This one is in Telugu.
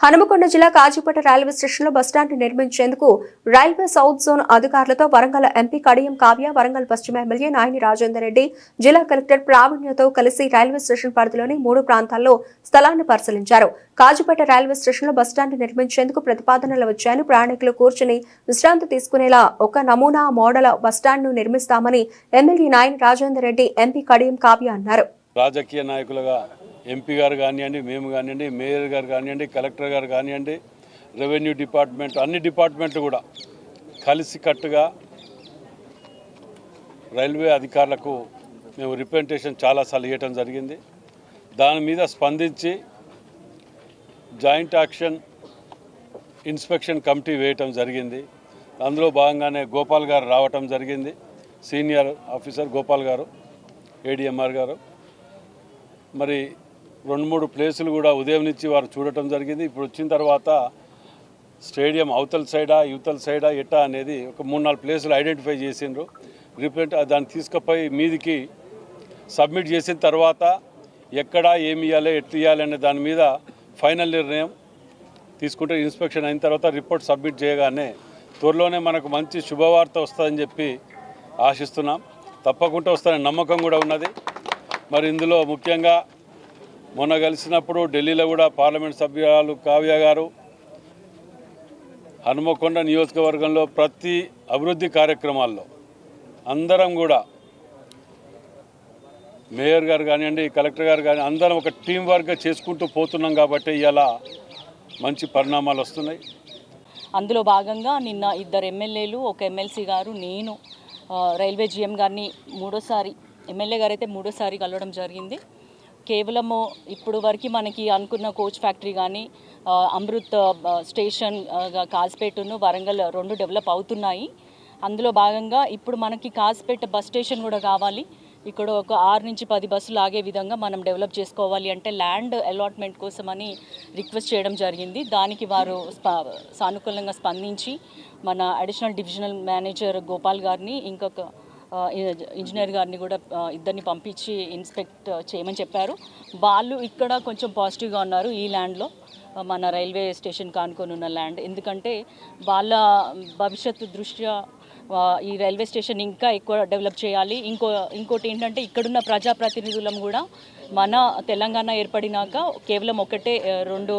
హనుమకొండ జిల్లా కాజీపేట రైల్వే స్టేషన్లో బస్టాండ్ నిర్మించేందుకు రైల్వే సౌత్ జోన్ అధికారులతో వరంగల్ ఎంపీ కడియం కావ్య వరంగల్ పశ్చిమ ఎమ్మెల్యే నాయని రాజేందర్ రెడ్డి జిల్లా కలెక్టర్ ప్రావీణ్యతో కలిసి రైల్వే స్టేషన్ పరిధిలోని మూడు ప్రాంతాల్లో స్థలాన్ని పరిశీలించారు. కాజీపేట రైల్వే స్టేషన్లో బస్టాండ్ నిర్మించేందుకు ప్రతిపాదనలు వచ్చాయని ప్రయాణికులు కూర్చుని విశ్రాంతి తీసుకునేలా ఒక నమూనా మోడల్ బస్టాండ్ను నిర్మిస్తామని ఎమ్మెల్యే నాయని రాజేందర్ రెడ్డి ఎంపీ కడియం కావ్య అన్నారు. రాజకీయ నాయకులుగా ఎంపీ గారు కానివ్వండి మేము కానివ్వండి మేయర్ గారు కానివ్వండి కలెక్టర్ గారు కానివ్వండి రెవెన్యూ డిపార్ట్మెంట్ అన్ని డిపార్ట్మెంట్లు కూడా కలిసికట్టుగా రైల్వే అధికారులకు మేము రిప్రజెంటేషన్ చాలాసార్లు ఇవ్వటం జరిగింది. దాని మీద స్పందించి జాయింట్ యాక్షన్ ఇన్స్పెక్షన్ కమిటీ వేయటం జరిగింది. అందులో భాగంగానే గోపాల్ గారు రావటం జరిగింది. సీనియర్ ఆఫీసర్ గోపాల్ గారు ఏడిఎంఆర్ గారు. మరి రెండు మూడు ప్లేసులు కూడా ఉదయం నుంచి వారు చూడటం జరిగింది. ఇప్పుడు వచ్చిన తర్వాత స్టేడియం అవతల సైడా యువతల సైడా ఎట్టా అనేది ఒక మూడు నాలుగు ప్లేసులు ఐడెంటిఫై చేసిండ్రు. రిప్రజెంట్ దాన్ని తీసుకుపోయి మీదికి సబ్మిట్ చేసిన తర్వాత ఎక్కడ ఏమి ఇవ్వాలి ఎట్లు ఇవ్వాలి అనే దాని మీద ఫైనల్ నిర్ణయం తీసుకుంటే ఇన్స్పెక్షన్ అయిన తర్వాత రిపోర్ట్ సబ్మిట్ చేయగానే త్వరలోనే మనకు మంచి శుభవార్త వస్తుందని చెప్పి ఆశిస్తున్నాం. తప్పకుండా వస్తుందనే నమ్మకం కూడా ఉన్నది. మరి ఇందులో ముఖ్యంగా మొన్న కలిసినప్పుడు ఢిల్లీలో కూడా పార్లమెంట్ సభ్యురాలు కావ్య గారు హనుమకొండ నియోజకవర్గంలో ప్రతి అభివృద్ధి కార్యక్రమాల్లో అందరం కూడా మేయర్ గారు కానివ్వండి కలెక్టర్ గారు కానీ అందరం ఒక టీం వర్క్గా చేసుకుంటూ పోతున్నాం కాబట్టి ఇలా మంచి పరిణామాలు వస్తున్నాయి. అందులో భాగంగా నిన్న ఇద్దరు ఎమ్మెల్యేలు ఒక ఎమ్మెల్సీ గారు నేను రైల్వే జీఎం గారిని మూడోసారి ఎమ్మెల్యే గారు అయితే మూడోసారి కలవడం జరిగింది. కేవలము ఇప్పుడు వరకు మనకి అనుకున్న కోచ్ ఫ్యాక్టరీ కానీ అమృత్ స్టేషన్ కాజ్పేటను వరంగల్ రెండు డెవలప్ అవుతున్నాయి. అందులో భాగంగా ఇప్పుడు మనకి కాజ్పేట బస్ స్టేషన్ కూడా కావాలి. ఇక్కడ ఒక ఆరు నుంచి పది బస్సులు ఆగే విధంగా మనం డెవలప్ చేసుకోవాలి అంటే ల్యాండ్ అలాట్మెంట్ కోసమని రిక్వెస్ట్ చేయడం జరిగింది. దానికి వారు స్ప- సానుకూలంగా స్పందించి మన అడిషనల్ డివిజనల్ మేనేజర్ గోపాల్ గారిని ఇంకొక ఇంజనీర్ గారిని కూడా ఇద్దరిని పంపించి ఇన్స్పెక్ట్ చేయమని చెప్పారు. వాళ్ళు ఇక్కడ కొంచెం పాజిటివ్గా ఉన్నారు ఈ ల్యాండ్లో మన రైల్వే స్టేషన్ కానుకొని ఉన్న ల్యాండ్ ఎందుకంటే వాళ్ళ భవిష్యత్తు దృష్ట్యా ఈ రైల్వే స్టేషన్ ఇంకా ఎక్కువ డెవలప్ చేయాలి. ఇంకో ఇంకోటి ఏంటంటే ఇక్కడున్న ప్రజాప్రతినిధులం కూడా మన తెలంగాణ ఏర్పడినాక కేవలం ఒకటే రెండు